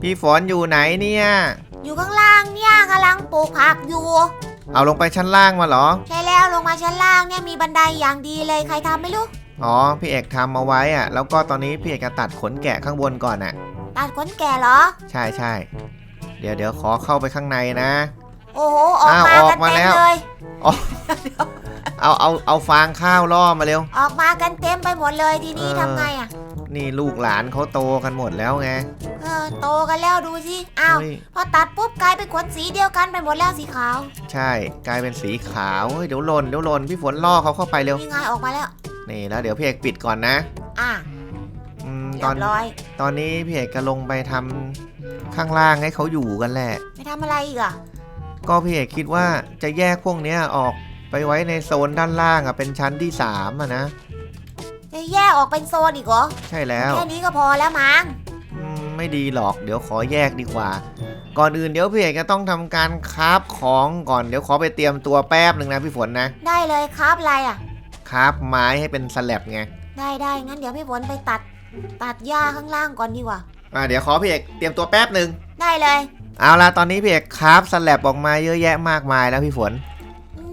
พี่ฝนอยู่ไหนเนี่ย อยู่ข้างล่างเนี่ยกำลังปลูกผักอยู่ เอาลงไปชั้นล่างมาเหรอ ใช่แล้วลงมาชั้นล่างเนี่ยมีบันไดอย่างดีเลยใครทำไม่รู้ อ๋อ พี่เอกทำเอาไว้อะแล้วก็ตอนนี้พี่เอกจะตัดขนแกะข้างบนก่อนอะตัดขนแก่เหรอ ใช่ใช่ เดี๋ยวเดี๋ยวขอเข้าไปข้างในนะ โอ้โหออกอ้าวมาออกกันมาเต็แล้มว เลยเอาเอาเอาฟางข้าวล่อมาเร็ว ออกมากันเต็มไปหมดเลยทีนี้เออ ทำไงอะ นี่ลูกหลานเขาโตกันหมดแล้วไง เออโตกันแล้วดูสิ อ้าว เฮ้ย พอตัดปุ๊บกลายเป็นขนสีเดียวกันไปหมดแล้วสีขาวใช่กลายเป็นสีขาวเฮ้ยเดี๋ยวหล่นเดี๋ยวหล่นพี่ฝนล่อเขาเข้าไปเร็ว นี่ไงออกมาแล้ว นี่แล้วเดี๋ยวพี่เอกปิดก่อนนะอะอืมเรีตอยนบร้อย ตอนนี้พี่เอกจะลงไปทำข้างล่างให้เขาอยู่กันแหละไปทำอะไรอีกอะก็พี่เอกคิดว่าจะแยกพวกเนี้ยออกไปไว้ในโซนด้านล่างอะเป็นชั้นที่สามอะนะ จะแยกออกเป็นโซนอีกเหรอ ใช่แล้ว แค่นี้ก็พอแล้วมั้งอืมไม่ดีหรอกเดี๋ยวขอแยกดีกว่า ก่อนอื่นเดี๋ยวพี่เอกจะต้องทำการคราฟของก่อนเดี๋ยวขอไปเตรียมตัวแป๊บหนึ่งนะพี่ฝนนะได้เลยครับอะไรอะ คราฟไม้ให้เป็นสแลบไงได้ได้งั้นเดี๋ยวพี่ฝนไปตัด ตัดหญ้าข้างล่างก่อนดีกว่า อ่าเดี๋ยวขอพี่เอกเตรียมตัวแป๊บหนึ่งได้เลย เอาละตอนนี้พี่เอกคราฟสแลบออกมาเยอะแยะมากมายแล้วพี่ฝน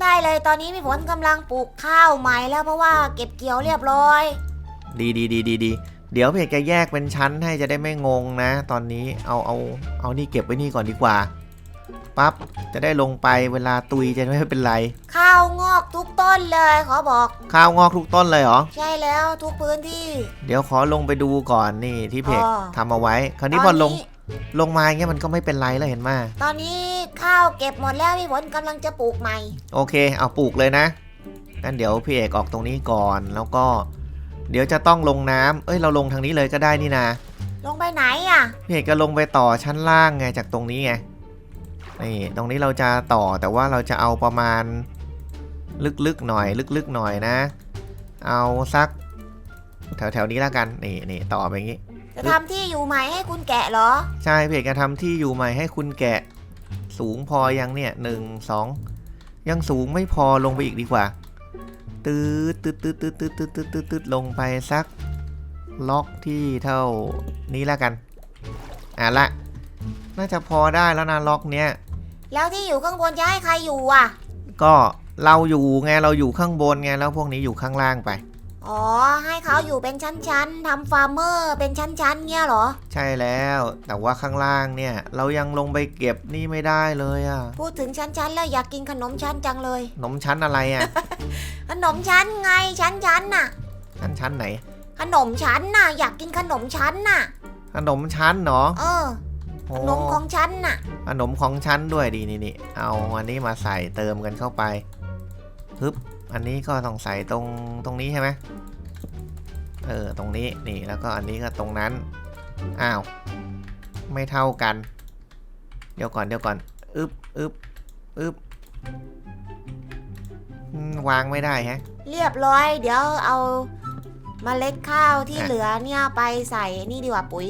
ได้เลย ตอนนี้พี่ฝนกำลังปลูกข้าวใหม่แล้วเพราะว่าเก็บเกี่ยวเรียบร้อย ดีดีดีดีดีเดี๋ยวพี่เอกจะแยกเป็นชั้นให้จะได้ไม่งงนะ ตอนนี้เอาเอาเอานี่เก็บไว้นี่ก่อนดีกว่าปั๊บจะได้ลงไปเวลาตุยจะไม่เป็นไร ข้าวงอกทุกต้นเลยขอบอก ข้าวงอกทุกต้นเลยเหรอ ใช่แล้วทุกพื้นที่ เดี๋ยวขอลงไปดูก่อนนี่ที่เพจอ๋อทำเอาไว้ คราวนี้พอลง ลงมาอย่างเงี้ยมันก็ไม่เป็นไรแล้วเห็นมาตอนนี้ข้าวเก็บหมดแล้วพี่ฝนกำลังจะปลูกใหม่ โอเค เอาปลูกเลยนะงั้นเดี๋ยวพี่เอกออกตรงนี้ก่อนแล้วก็ เดี๋ยวจะต้องลงน้ำเอ้ยเราลงทางนี้เลยก็ได้นี่นะลงไปไหนอะ พี่เอกก็ลงไปต่อชั้นล่างไงจากตรงนี้ไงนี่ตรงนี้เราจะต่อแต่ว่าเราจะเอาประมาณ ลึกๆหน่อย ลึกๆหน่อยนะ เอาสัก แถวๆนี้แล้วกันนี่นี่ต่อไปอย่างนี้ จะทำที่อยู่ใหม่ให้คุณแกะเหรอ ใช่พี่เอกจะทำที่อยู่ใหม่ให้คุณแกะ สูงพอยังเนี่ยหนึ่งสองยังสูงไม่พอลงไปอีกดีกว่าตืดตืดตืดตืดตืดตืดตืดตืดตืดลงไปสัก ล็อกที่เท่านี้แล้วกันอะละน่าจะพอได้แล้วนะล็อกเนี้ยแล้วที่อยู่ข้างบนจะให้ใครอยู่อะ ก็เราอยู่ไงเราอยู่ข้างบนไงแล้วพวกนี้อยู่ข้างล่างไป อ๋อ ให้เขาอยู่เป็นชั้นๆทำฟาร์มเมอร์เป็นชั้นๆเนี่ยเหรอ ใช่แล้ว แต่ว่าข้างล่างเนี่ย เรายังลงไปเก็บนี่ไม่ได้เลยอะพูดถึงชั้นๆแล้วอยากกินขนมชั้นจังเลย ขนมชั้นอะไรอะขนมชั้นไงชั้นๆน่ะ ชั้นชั้นไหน ขนมชั้นน่ะ อยากกินขนมชั้นน่ะ ขนมชั้นเนาะเออโอ้ขนมของชั้นน่ะ ขนมของชั้นด้วยดีนี่นี่เอาอันนี้มาใส่เติมกันเข้าไปฮึบ อันนี้ก็ต้องใส่ตรงตรงนี้ใช่ไหมเออตรงนี้นี่แล้วก็อันนี้ก็ตรงนั้นอ้าวไม่เท่ากัน เดี๋ยวก่อนเดี๋ยวก่อนอึบอึบอึบอืมวางไม่ได้แฮะ เรียบร้อย เดี๋ยวเอาเมล็ดข้าวที่อะเหลือเนี่ยไปใส่นี่ดีกว่าปุ๋ย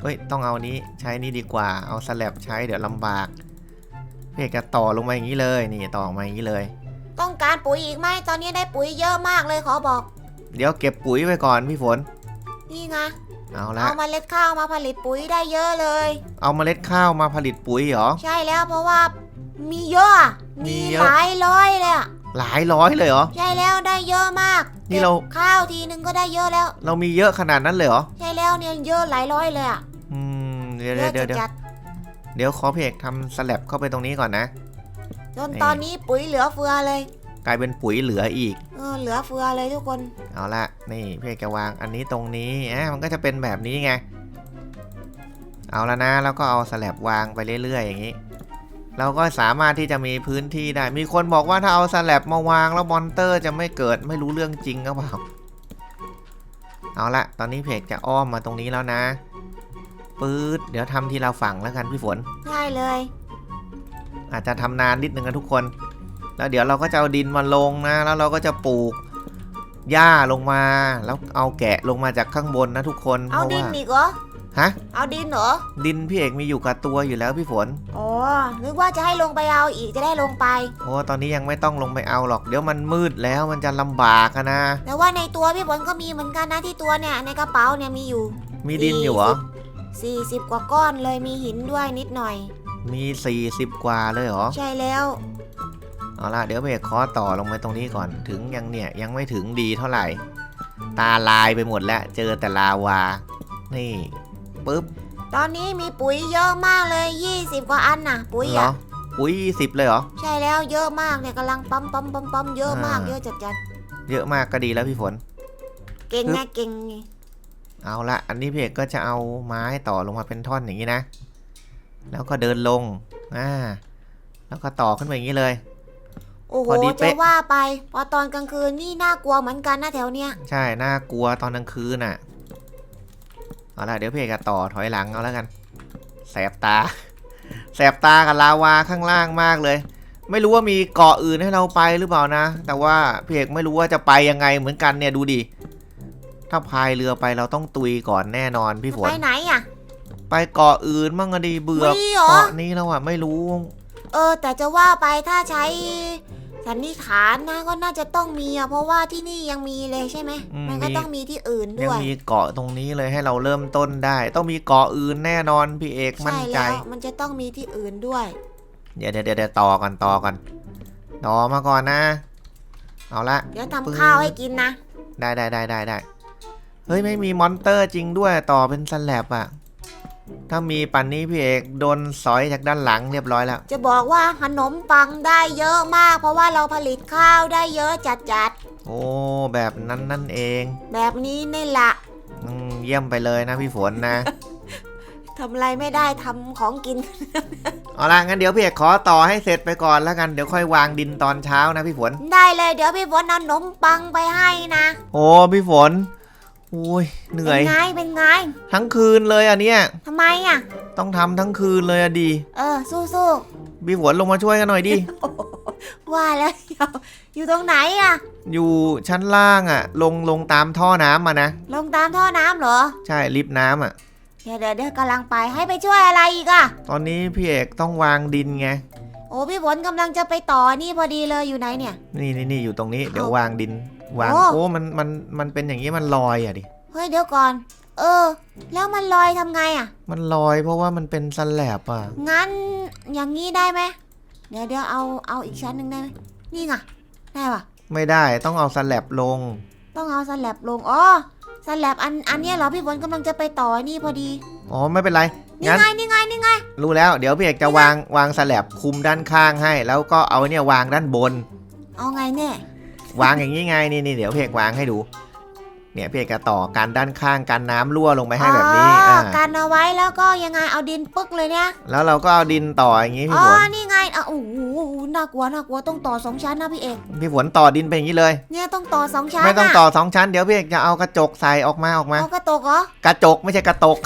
เฮ้ยต้องเอานี้ใช้นี่ดีกว่าเอาสแลบใช้เดี๋ยวลำบากพี่เอกจะต่อลงมาอย่างนี้เลยนี่ต่อมาอย่างนี้เลย ต้องการปุ๋ยอีกไหมตอนนี้ได้ปุ๋ยเยอะมากเลยขอบอก เดี๋ยวเก็บปุ๋ยไว้ก่อนพี่ฝน นี่ไงเอาละเอาเมล็ดข้าวมาผลิตปุ๋ยได้เยอะเลย เอาเมล็ดข้าวมาผลิตปุ๋ยเหรอ ใช่แล้วเพราะว่ามีเยอะอะมีมีเยอะหลายร้อยเลยอะหลายร้อยเลยเหรอ ใช่แล้วได้เยอะมากนี่เราก็บข้าวทีนึงก็ได้เยอะแล้ว เรามีเยอะขนาดนั้นเลยเหรอ ใช่แล้วเนี่ยเยอะหลายร้อยเลยอะอืมเดี๋ยวเยเดี๋ยวอะเดี๋ยวเดี๋ยวจัดเดี๋ยวขอพี่เอกทำสแลบเข้าไปตรงนี้ก่อนนะๆ จนนี่ตอนนี้ปุ๋ยเหลือเฟือเลย กลายเป็นปุ๋ยเหลืออีกเออเหลือเฟือเลยทุกคน เอาละนี่พี่เอกจะวางอันนี้ตรงนี้อะมันก็จะเป็นแบบนี้ไง เอาละนะแล้วก็เอาสแลบวางไปเรื่อยๆอย่างนี้ เราก็สามารถที่จะมีพื้นที่ได้ มีคนบอกว่าถ้าเอาสแลบมาวางแล้วมอนเตอร์จะไม่เกิดไม่รู้เรื่องจริงหรือเปล่า เอาละตอนนี้เพจจะอ้อมมาตรงนี้แล้วนะปื๊ดเดี๋ยวทำทีละฝั่งแล้วกันพี่ฝน ได้เลย อาจจะทำนานนิดนึงนะทุกคน แล้วเดี๋ยวเราก็จะเอาดินมาลงนะ แล้วเราก็จะปลูกหญ้าลงมา แล้วเอาแกะลงมาจากข้างบนนะทุกคนเพเอาราะดินว่าอีกเหรอฮะเอาดินเหรอ ดินพี่เอกมีอยู่กับตัวอยู่แล้วพี่ฝนอ๋อนึกว่าจะให้ลงไปเอาอีกจะได้ลงไปโอ้ตอนนี้ยังไม่ต้องลงไปเอาหรอก เดี๋ยวมันมืดแล้วมันจะลำบากอะนะ แต่ว่าในตัวพี่ฝนก็มีเหมือนกันนะที่ตัวเนี่ยในกระเป๋าเนี่ยมีอยู่ มีดินอยู่เหรอ40กว่าก้อนเลยมีหินด้วยนิดหน่อย มี 40 กว่าเลยเหรอ ใช่แล้ว เอาละเดี๋ยวพี่เอกขอต่อลงไปตรงนี้ก่อน ถึงยังเนี่ยยังไม่ถึงดีเท่าไหร่ ตาลายไปหมดแล้ว เจอแต่ลาวา นี่ปุ๊บ ตอนนี้มีปุ๋ยเยอะมากเลย 20 กว่าอันน่ะ ปุ๋ยเหรออะปุ๋ยสิบเลยเหรอ ใช่แล้วเยอะมากเนี่ยกำลังปั๊มปั๊มปั๊มปั๊มเยอะมากอ่า เยอะจัดจัดเยอะมากก็ดีแล้วพี่ฝนๆเก่งไงเก่งไงเอาละอันนี้พี่เอกก็จะเอาไม้ต่อลงมาเป็นท่อนอย่างนี้นะ แล้วก็เดินลงอ่าแล้วก็ต่อขึ้นไปอย่างนี้เลย โอ้โหพอดีจะเป๊ะ ว่าไป พอตอนกลางคืนนี่น่ากลัวเหมือนกันนะแถวเนี้ยใช่น่ากลัวตอนกลางคืนน่ะเอาละเดี๋ยวพี่เอกจะต่อถอยหลังเอาแล้วกัน แสบตา แสบตากับลาวาข้างล่างมากเลย ไม่รู้ว่ามีเกาะอื่นให้เราไปหรือเปล่านะ แต่ว่าพี่เอกไม่รู้ว่าจะไปยังไงเหมือนกันเนี่ยดูดิถ้าพายเรือไปเราต้องตุยก่อนแน่นอนพี่ฝนไปไหนอะ ไปเกาะอื่นมั่งก็ดีเบื่อมีเหรอ เกาะนี้แล้วอะไม่รู้เออ แต่จะว่าไปถ้าใช้สันนิษฐานนะก็น่าจะต้องมีอะเพราะว่าที่นี่ยังมีเลยใช่ไหมอืมมันก็มีต้องมีที่อื่นยังด้วย มีเกาะตรงนี้เลยให้เราเริ่มต้นได้ ต้องมีเกาะอื่นแน่นอนพี่เอกมั่นใช่ใจ แล้วมันจะต้องมีที่อื่นด้วย เดี๋ยวเดี๋ยวเดี๋ยวต่อก่อนต่อก่อนต่อมาก่อนนะ เอาละ เดี๋ยวปึ้งทำข้าวให้กินนะได้ได้ได้ได้ได้เฮ้ยไม่มีมอนเตอร์จริงด้วยต่อเป็นสแลบอะ ถ้ามีปันนี้พี่เอกโดนสอยจากด้านหลังเรียบร้อยแล้ว จะบอกว่าขนมปังได้เยอะมาก เพราะว่าเราผลิตข้าวได้เยอะจัดจัดโอ้แบบนั้นนั่นเองๆ แบบนี้นี่ละอืมเยี่ยมไปเลยนะพี่ฝนนะ ทำอะไรไม่ได้ทำของกิน เอาละงั้นเดี๋ยวพี่เอกขอต่อให้เสร็จไปก่อนแล้วกันเดี๋ยวค่อยวางดินตอนเช้านะพี่ฝน ได้เลยเดี๋ยวพี่ฝนเอาขนมปังไปให้นะ โอ้พี่ฝน อุ้ยเหนื่อย เป็นไง เป็นไง ทั้งคืนเลยอะเนี่ย ทำไมอะ ต้องทำทั้งคืนเลยอะดี เออ สู้พี่ฝนลงมาช่วยกันหน่อยดิ ๆ ว่าแล้วอยู่อยู่ตรงไหนอะ อยู่ชั้นล่างอะ ลงลงตามท่อน้ำมานะ ลงตามท่อน้ำเหรอ ใช่ลิฟต์น้ำอะ เดี๋ยวเดี๋ยวเดี๋ยวกำลังไป ให้ไปช่วยอะไรอีกอะ ตอนนี้พี่เอกต้องวางดินไง โอ้พี่ฝนกำลังจะไปต่อนี่พอดีเลยอยู่ไหนเนี่ย นี่นี่นี่อยู่ตรงนี้ เดี๋ยวเอาวางดิน วางโอ้ โอ้มันมันมันเป็นอย่างนี้มันลอยอะดิ เฮ้ยเดี๋ยวก่อน เออ แล้วมันลอยทำไงอะ มันลอยเพราะว่ามันเป็นสแลบอะ งั้นอย่างนี้ได้ไหมเดี๋ยวเดี๋ยวเอาเอาอีกชั้นหนึ่งได้ไหมนี่ไงได้ปะไม่ได้ต้องเอาสแลบลง ต้องเอาสแลบลงอ๋อสแลบอันอันเนี้ยเหรอพี่ฝนกำลังจะไปต่อนี่พอดีอ๋อไม่เป็นไร นี่งั้นไงนี่ไงนี่ไงรู้แล้ว เดี๋ยวพี่เอกจะวางวางสแลบคุมด้านข้างให้ แล้วก็เอาเนี่ย วางด้านบน เอาไงแน่ วางอย่างนี้ไงนี่นี่เดี๋ยวพี่เอกวางให้ดู เนี่ยพี่เอกจะต่อการด้านข้างการน้ำรั่วลงไปให้แบบนี้อ๋ออ่ากันเอาไว้แล้วก็ยังไงเอาดินปึ๊กเลยเนี่ย แล้วเราก็เอาดินต่ออย่างนี้พี่อ๋อฝนนี่ไงอะโอ้โหน่ากลัวน่ากลัวต้องต่อสองชั้นนะพี่เอกพี่ฝนต่อดินไปอย่างนี้เลย เนี่ยต้องต่อสองชั้นไม่ต้องะต่อสองชั้นเดี๋ยวพี่เอกจะเอากระจกใส่ออกมาออกมาเอากระตกเหรอกระจกไม่ใช่กระตก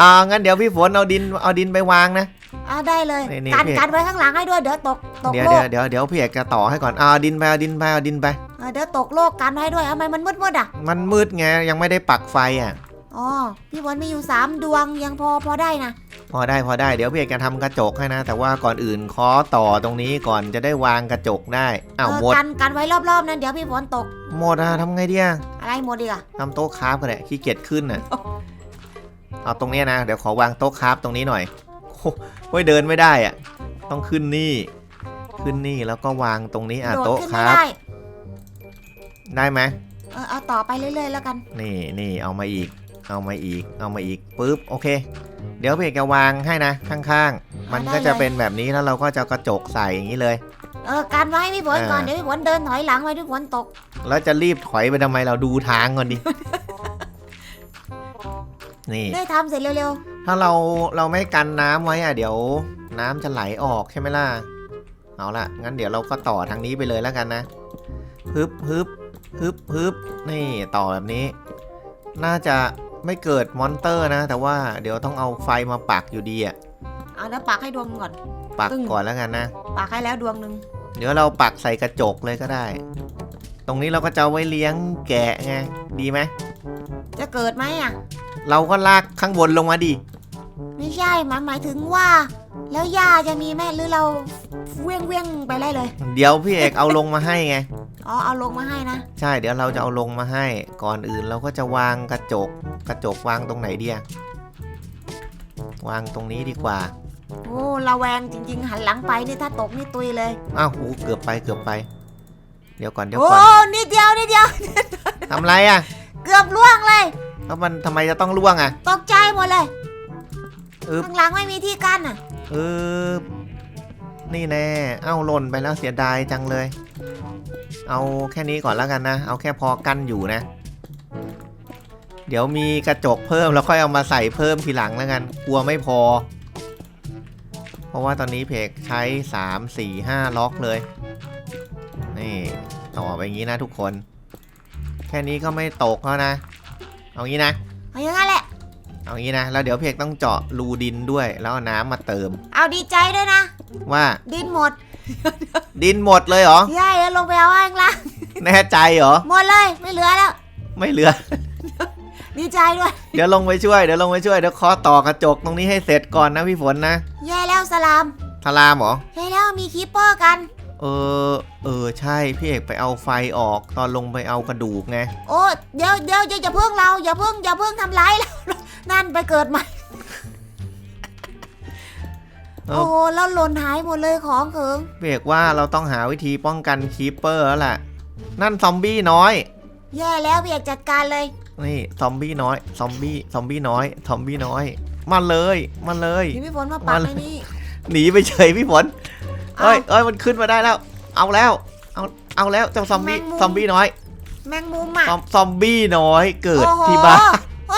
อ่างั้นเดี๋ยวพี่ฝนเอาดินเอาดินไปวางนะเอาได้เลยนี่นี่กันพี่ กันไว้ข้างหลังให้ด้วยเดี๋ยวตกตกเดี๋ยวโลเดี๋ยวกเดี๋ยวเดี๋ยวพี่เอกจะต่อให้ก่อนเอาดินไปเอาดินไปเอาดินไป เออเดี๋ยวตกโลกกันไว้ด้วยทำไมมันมืดมืดๆอะมันมืดไงยังไม่ได้ปักไฟอะ อ๋อพี่ฝนมีอยู่สามดวงยังพอพอได้นะพอได้พอได้เดี๋ยวพี่เอกจะทำกระจกให้นะ แต่ว่าก่อนอื่นขอต่อตรงนี้ก่อนจะได้วางกระจกได้อ้าวเออหมดกันกันไว้รอบๆนั้นเดี๋ยวพี่ฝนตกหมดอะทำไงดีอะอะไรหมดดีอะทำโต๊ะคราฟกันแหละขี้เกียจขึ้นน่ะเอาตรงเนี้ยนะเดี๋ยวขอวางโต๊ะคราฟตรงนี้หน่อย โอ้โหเดินไม่ได้อะ ต้องขึ้นนี่ ขึ้นนี่แล้วก็วางตรงนี้อะโดดโต๊ะขึ้นคไม่รับ ได้ได้ไหมเออเอาต่อไปเรื่อยๆแล้วกันนี่นี่เอามาอีก เอามาอีก เอามาอีกปุ๊บโอเค เดี๋ยวพี่เอกจะวางให้นะข้างๆ มันก็จะเป็นแบบนี้แล้วเราก็จะกระจกใส่อย่างนี้เลย เออกันไว้ให้พี่ฝนก่อนอ่าเดี๋ยวพี่ฝนเดินถอยหลังไว้พี่ฝนตกแล้วจะรีบถอยไปทำไมเราดูทางก่อนดิ นี่ ได้ทำเสร็จเร็ว ถ้าเราเราไม่กันน้ำไว้อะเดี๋ยว น้ำจะไหลออกใช่ไหมล่ะ เอาละงั้นเดี๋ยวเราก็ต่อทางนี้ไปเลยแล้วกันนะฮึบฮึบฮึบฮึบนี่ต่อแบบนี้ น่าจะไม่เกิดมอนเตอร์นะ แต่ว่าเดี๋ยวต้องเอาไฟมาปักอยู่ดีอะๆเอาแล้วปักให้ดวงก่อน ปักตึ้งก่อนแล้วกันนะปักให้แล้วดวงหนึ่งเดี๋ยวเราปักใส่กระจกเลยก็ได้ ตรงนี้เราก็จะเอาไว้เลี้ยงแกะไงดีไหมจะเกิดไหมอะ เราก็ลากข้างบนลงมาดิ ไม่ใช่หมายหมายถึงว่า แล้วหญ้าจะมีไหมหรือเราเวียงเวียงๆไปได้เลย เดี๋ยวพี่เอกเอาลงมาให้ไง อ๋อ เอาลงมาให้นะ ใช่ เดี๋ยวเราจะเอาลงมาให้ ก่อนอื่นเราก็จะวางกระจก กระจกวางตรงไหนเดียวางตรงนี้ดีกว่า โอ้ระแวงจริง ๆ หันหลังไปนี่ถ้าตกนี่ตุยเลย อ้าวหูเกือบไปเกือบไป เดี๋ยวก่อนเดี๋ยวโอ้ก่อนนิดเดียวนิดเดียว ทำไรอะ เกือบล่วงเลย แล้วมันทำไมจะต้องล่วงอะ ตกใจหมดเลย อึ๊บข้างหลังไม่มีที่กั้นอะเออนี่แน่ เอ้าหล่นไปแล้วเสียดายจังเลย เอาแค่นี้ก่อนแล้วกันนะ เอาแค่พอกั้นอยู่นะ เดี๋ยวมีกระจกเพิ่มแล้วค่อยเอามาใส่เพิ่มทีหลังแล้วกัน กลัวไม่พอ เพราะว่าตอนนี้เพกใช้ 3 4 5 ล็อกเลย นี่ต่อไปอย่างนี้นะทุกคน แค่นี้ก็ไม่ตกแล้วนะ เอางี้นะ เอางี้นะแล้วเดี๋ยวเพกต้องเจาะรูดินด้วย แล้วเอาน้ำมาเติม เอาดีใจด้วยนะ ว่าดินหมดดินหมดเลยเหรอใช่แล้วลงไปเอาข้างล่างแน่ใจเหรอหมดเลยไม่เหลือแล้ว ไม่เหลือ ดีใจด้วย เดี๋ยวลงไปช่วยเดี๋ยวลงไปช่วยเดี๋ยวขอต่อกระจกตรงนี้ให้เสร็จก่อนนะพี่ฝนนะแย่แล้วสลามทารามเหรอแย่แล้วมีคีปเปอร์กัน เออเออใช่พี่เอกไปเอาไฟออกตอนลงไปเอากระดูกไงโอ้เดี๋ยวเดี๋ยวอย่าอย่าเพิ่งเราอย่าเพิ่งอย่าเพิ่งทำร้ายเรา นั่นไปเกิดใหม่ เอโอ้อโหแล้วหล่นหายหมดเลยของเขิงพี่เอกว่าเราต้องหาวิธีป้องกันคีปเปอร์แล้วแหละนั่นซอมบี้น้อย แย่แล้วพี่เอกจัดการเลย นี่ซอมบี้น้อย ซอมบี้ ซอมบี้น้อย ซอมบี้น้อย มาเลย มาเลยนี่พี่ฝนมาปักมาเลยในนี้ หนีไปเฉยพี่ฝนเอาเอ้ยเอ้ย มันขึ้นมาได้แล้ว เอาแล้ว เอา เอาแล้วเจ้าซอมบี้ แมงมุม ซอมบี้น้อย แมงมุมอะซอมซอมบี้น้อยเกิดโอ้โหที่บ้านเฮ้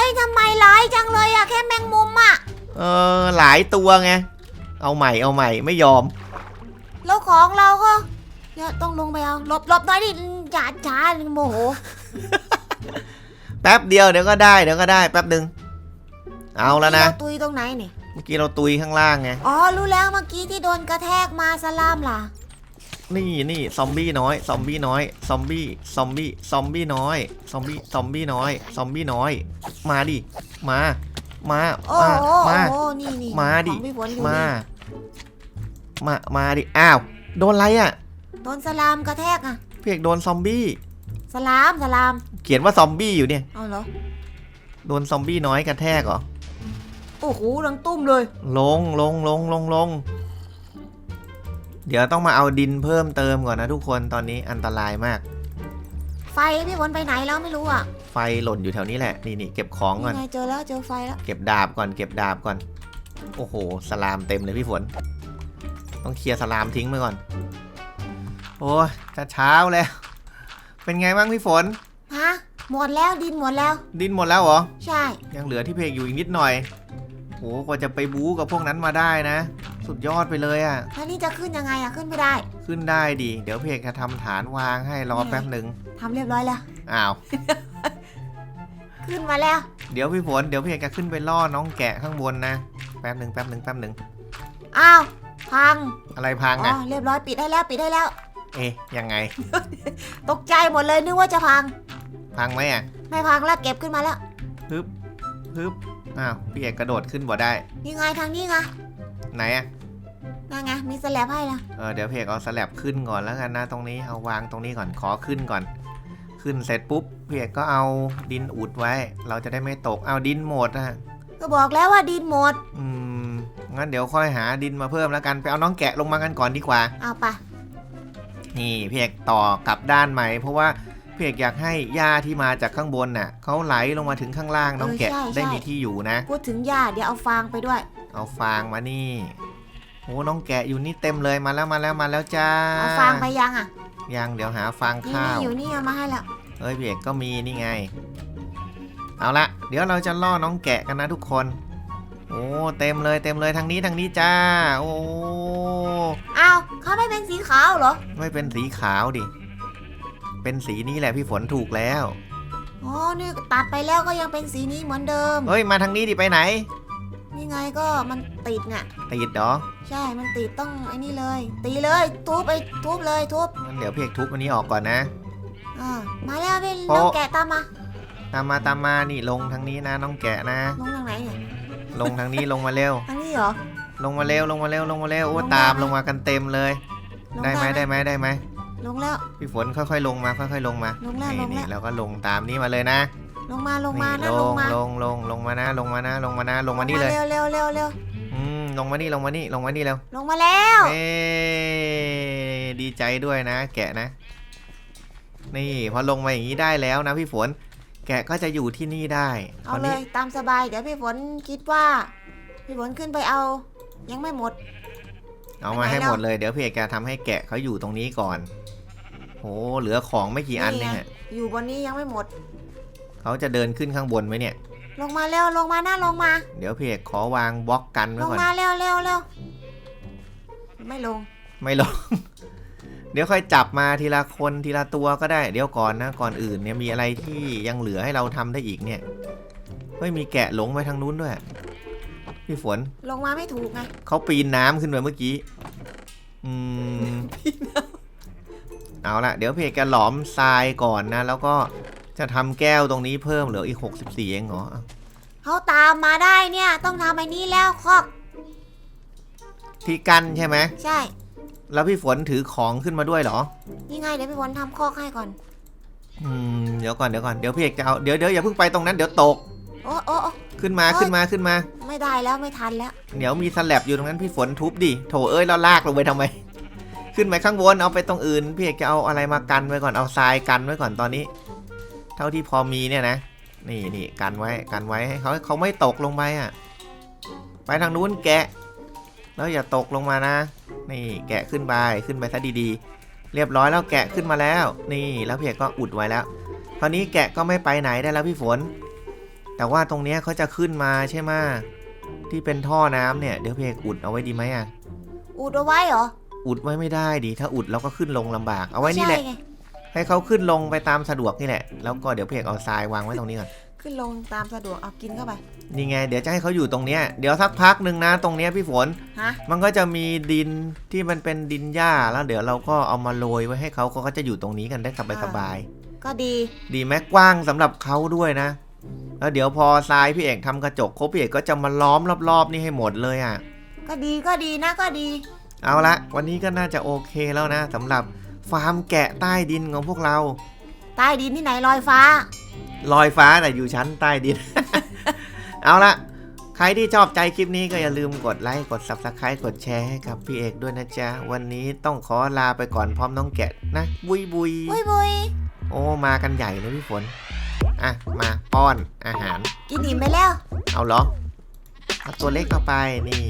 ยทำไมร้ายจังเลยอะแค่แมงมุมอะเออหลายตัวไง เอาใหม่เอาใหม่ไม่ยอม แล้วของเราก็เดี๋ยวต้องลงไปเอาหลบหลบหน่อยดิจ้าจ้าโมโหแป๊บเดียวเดี๋ยวก็ได้เดี๋ยวก็ได้แป๊บหนึ่งเอาแล้วนะ เราตุยตรงไหนนี่เมื่อกี้เราตุยข้างล่างไง อ๋อรู้แล้วเมื่อกี้ที่โดนกระแทกมาสลามล่ะ นี่นี่ซอมบี้น้อย ซอมบี้น้อย ซอมบี้ ซอมบี้ ซอมบี้น้อย ซอมบี้ ซอมบี้น้อย ซอมบี้น้อย มาดิ มา มา โอ้มา โหมา โอ้โหนี่นี่มาดิ ของพี่ฝนอยู่มา นี่มา มาดิ อ้าว โดนอะไรอะโดนสลามกระแทกอะพี่เอกโดนซอมบี้ สลามสลาม เขียนว่าซอมบี้อยู่เนี่ย เอาเหรอ โดนซอมบี้น้อยกระแทกเหรอ โอ้โหดังตุ้มเลย ลงลงลงลงลง เดี๋ยวต้องมาเอาดินเพิ่มเติมก่อนนะทุกคนตอนนี้อันตรายมาก ไฟพี่ฝนไปไหนแล้วไม่รู้อะไฟหล่นอยู่แถวนี้แหละนี่นี่เก็บของก่อนนี่ไงเจอแล้วเจอไฟแล้วเก็บดาบก่อนเก็บดาบก่อน โอ้โห สลามเต็มเลยพี่ฝน ต้องเคลียร์สลามทิ้งไปก่อน โอ้ยจะเช้าแล้ว เป็นไงบ้างพี่ฝน ฮะหมดแล้วดินหมดแล้ว ดินหมดแล้วเหรอ ใช่ ยังเหลือที่เพกอยู่อีกนิดหน่อยโหกว่าจะไปบู๊กับพวกนั้นมาได้นะ สุดยอดไปเลยอะ่ะ แล้วนี่จะขึ้นยังไงอะขึ้นไม่ได้ขึ้นได้ดิเดี๋ยวเพกจะทำฐานวางให้รอแป๊บหนึ่งทำเรียบร้อยแล้ว อ้าว ขึ้นมาแล้ว เดี๋ยวพี่ฝนเดี๋ยวเพกจะขึ้นไปล่อน้องแกะข้างบนนะแป๊บหนึ่งแป๊บหนึ่งแป๊บหนึ่งอ้าวพังอะไรพังอ๋ออะ่ะเรียบร้อยปิดให้แล้วปิดให้แล้ว เอ๊ะยังไง ตกใจหมดเลยนึกว่าจะพัง พังไหมอะไม่พังแล้วเก็บขึ้นมาแล้วฮึบฮึบอ้าวพี่เอกกระโดดขึ้นบ่ได้นี่ไงทางนี้ไงไหนอะ นั่นไงมีสแลบให้แล้วเออเดี๋ยวเพกเอาสแลบขึ้นก่อนแล้วกันนะตรงนี้เอาวางตรงนี้ก่อนขอขึ้นก่อน ขึ้นเสร็จปุ๊บเพกก็เอาดินอุดไว้ เราจะได้ไม่ตกเอาดินหมดอะก็บอกแล้วว่าดินหมด อืมงั้นเดี๋ยวค่อยหาดินมาเพิ่มแล้วกันไปเอาน้องแกะลงมากันก่อนดีกว่า เอาไปนี่พี่เอกต่อกลับด้านใหม่เพราะว่าพี่เอกอยากให้หญ้าที่มาจากข้างบนน่ะเขาไหลลงมาถึงข้างล่างน้องแกะได้มีที่อยู่นะ พูดถึงหญ้าเดี๋ยวเอาฟางไปด้วย เอาฟางมานี่ โอ้น้องแกะอยู่นี่เต็มเลยมาแล้วมาแล้วมาแล้วจ้าเอาฟางไปยังอะยังเดี๋ยวหาฟางนี่ข้านี่วอยู่นี่เอามาให้แล้วเอ้ยพี่เอกก็มีนี่ไง เอาละเดี๋ยวเราจะล่อน้องแกะกันนะทุกคน โอ้เต็มเลยเต็มเลยทางนี้ทางนี้จ้า โอ้เอาเขาไม่เป็นสีขาวเหรอไม่เป็นสีขาวดิ เป็นสีนี้แหละพี่ฝนถูกแล้ว อ๋อนี่ตัดไปแล้วก็ยังเป็นสีนี้เหมือนเดิม เฮ้ยมาทางนี้ดิไปไหน นี่ไงก็มันติดน่ะติดเหรอใช่ มันติดต้องไอ้นี่เลย ตีเลยทุบไปทุบเลยทุบงั้นเดี๋ยวพี่เอกทุบอันนี้ออกก่อนนะ อ่ามาแล้วพี่โป๊ะน้องแกะตามมาตามมาตามมานี่ลงทางนี้นะน้องแกะนะ ลงทางไหนเนี่ยลงทางนี้ลงมาเร็ว ทางนี้เหรอ ลงมาเร็วลงมาเร็วลงมาเร็วโอ้ลงได้ตามไหมลงมากันเต็มเลย ลงได้ไหม ได้ไหมได้ไหมลงแล้ว พี่ฝนค่อยๆลงมาค่อยๆลงมาลงแล้วนี่ลงแล้ว นี่เราก็ลงตามนี้มาเลยนะ ลงมาลงมานะนี่ลลงงมาลงลงลงมานะ ลงมานะ ลงมานะ ลงมานี่เลย เร็วเร็วเร็วเร็วอืม ลงมานี่ ลงมานี่ ลงมานี่เร็วลงมาแล้ว เอ้ดีใจด้วยนะ แกะนะ นี่พอลงมาอย่างนี้ได้แล้วนะพี่ฝน แกะก็จะอยู่ที่นี่ได้คเอาราวเลนี้ยตามสบายเดี๋ยวพี่ฝนคิดว่า พี่ฝนขึ้นไปเอา ยังไม่หมด เอามาให้หมดเลย เดี๋ยวพี่เอกจะทำให้แกะเขาอยู่ตรงนี้ก่อนโหเหลือของไม่กี่อันนี่เนี่ยไงอยู่บนนี้ยังไม่หมด เขาจะเดินขึ้นข้างบนไหมเนี่ย ลงมาเร็วลงมาหน้าลงมา เดี๋ยวพี่เอกขอวางบล็อกกันไว้ลงก่อน มาเร็วเร็วเร็วไม่ลง ไม่ลง เดี๋ยวค่อยจับมาทีละคนทีละตัวก็ได้ เดี๋ยวก่อนนะ ก่อนอื่นเนี่ยมีอะไรที่ยังเหลือให้เราทำได้อีกเนี่ย เฮ้ยมีแกะหลงไปทางนู้นด้วย พี่ฝนลงมาไม่ถูกไงเขาปีนน้ำขึ้นไปเมื่อกี้ อืม เอาละเดี๋ยวเพจแกหลอมทรายก่อนนะ แล้วก็ จะทำแก้วตรงนี้เพิ่มเหลืออีก 64 เองเหรออ้าวเขาตามมาได้เนี่ยต้องทำไอ้นี้แล้วคอกที่กั้นใช่ไหม ใช่ แล้วพี่ฝนถือของขึ้นมาด้วยเหรอนี่ไงเดี๋ยวพี่ฝนทำคอกให้ก่อนอืมเดี๋ยวก่อนเดี๋ยวก่อนเดี๋ยวพี่เอกจะเอาเดี๋ยวเดี๋ยวอย่าเพิ่งไปตรงนั้นเดี๋ยวตก โอ้โอ้โอ้ขึ้นมาเอ้ยขึ้นมาขึ้นมา ไม่ได้แล้วไม่ทันแล้ว เดี๋ยวมีสแลบอยู่ตรงนั้นพี่ฝนทุบดิโถเอ้ยแล้วลากลงไปทำไม ขึ้นไปข้างบนเอาไปตรงอื่น พี่เอกจะเอาอะไรมากันไว้ก่อนเอาทรายกันไว้ก่อนตอนนี้ เท่าที่พอมีเนี่ยนะ นี่นี่กันไว้กันไว้ให้เขาเขาไม่ตกลงไปอะ ไปทางนู้นแกะ แล้วอย่าตกลงมานะ นี่แกะขึ้นไปขึ้นไปซะดีๆ เรียบร้อยแล้วแกะขึ้นมาแล้ว นี่แล้วพี่เอกก็อุดไว้แล้วคราวนี้แกะก็ไม่ไปไหนได้แล้วพี่ฝน แต่ว่าตรงเนี้ยเขาจะขึ้นมาใช่ไหมที่เป็นท่อน้ำเนี่ยเดี๋ยวพี่เอกอุดเอาไว้ดีไหมอะอุดเอาไว้เหรออุดไว้ไม่ได้ดิถ้าอุดเราก็ขึ้นลงลำบากเอาไว้นี่แหละ ใช่ไงให้เขาขึ้นลงไปตามสะดวกนี่แหละ แล้วก็เดี๋ยวพี่เอกเอาทรายวางไว้ตรงนี้ก่อน ขึ้นลงตามสะดวกเอากินเข้าไป นี่ไง เดี๋ยวจะให้เขาอยู่ตรงเนี้ย เดี๋ยวสักพักหนึ่งนะ ตรงเนี้ยพี่ฝน ฮะ มันก็จะมีดินที่มันเป็นดินหญ้าแล้ว เดี๋ยวเราก็เอามาโรยไว้ให้เขาเขาก็จะอยู่ตรงนี้กันได้สบายก็ดี ๆดีแม้กว้างสำหรับเขาด้วยนะ แล้วเดี๋ยวพอทรายพี่เอกทำกระจกครบพี่เอกก็จะมาล้อมรอบๆนี่ให้หมดเลยอะ ก็ดีก็ดีนะก็ดี เอาละวันนี้ก็น่าจะโอเคแล้วนะสำหรับ ฟาร์มแกะใต้ดินของพวกเรา ใต้ดินที่ไหนลอยฟ้า ลอยฟ้าแต่อยู่ชั้นใต้ดิน เอาละใครที่ชอบใจคลิปนี้ก็อย่าลืมกดไลค์ กด Subscribe กดแชร์ให้กับพี่เอกด้วยนะจ๊ะ วันนี้ต้องขอลาไปก่อนพร้อมน้องแกะนะ บุยบุยบุยบุยโอ้มากันใหญ่เลยพี่ฝน อะ มาป้อนอาหาร กินอิ่มไปแล้ว เอาเหรอเอาตัวเล็กเข้าไปนี่